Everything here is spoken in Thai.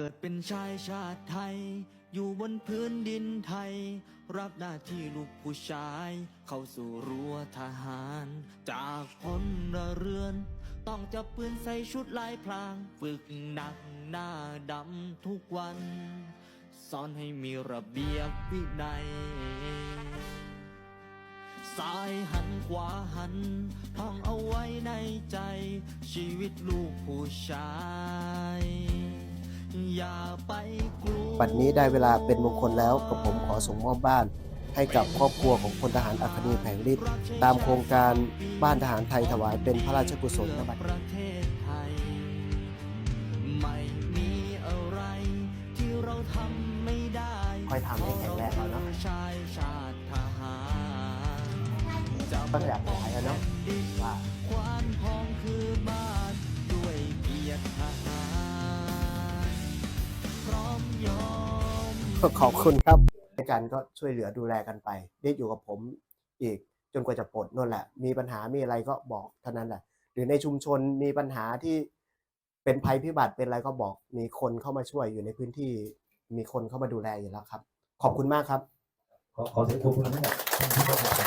เกิดเป็นชายชาติไทย อยู่บนพื้นดินไทย รับหน้าที่ลูกผู้ชาย เข้าสู่รั้วทหาร จากพลเรือน ต้องจับปืนใส่ชุดลายพราง ฝึกหนักหน้าดำทุกวัน สอนให้มีระเบียบวินัยซ้ายหันขวาหัน ท่องเอาไว้ในใจ ชีวิตลูกผู้ชาย บัดนี้ได้เวลาเป็นมงคลแล้วกับผมขอส่งมอบบ้าน ให้กับครอบครัวของพลทหารอัคนีแผงฤทธิ์ตามโครงการบ้านทหารไทยถวายเป็นพระราชกุศลนะบัดปนี้ระเทศไทยไม่มีอะไรที่เราทำไม่ได้ค่อยทำให้แข็งแรงเอาเนาะชายชาติทหารจะต้องอยากหลายอะเนาะว่า ขอบคุณครับในการก็ช่วยเหลือดูแลกันไปได้อยู่กับผมอีกจนกว่าจะปลดนั่นแหละ มีปัญหามีอะไรก็บอกเท่านั้นแหละ หรือในชุมชนมีปัญหาที่เป็นภัยพิบัติเป็นอะไรก็บอก มีคนเข้ามาช่วยอยู่ในพื้นที่ มีคนเข้ามาดูแลอยู่แล้วครับ ขอบคุณมากครับ ขอขอเสียงปรบมือให้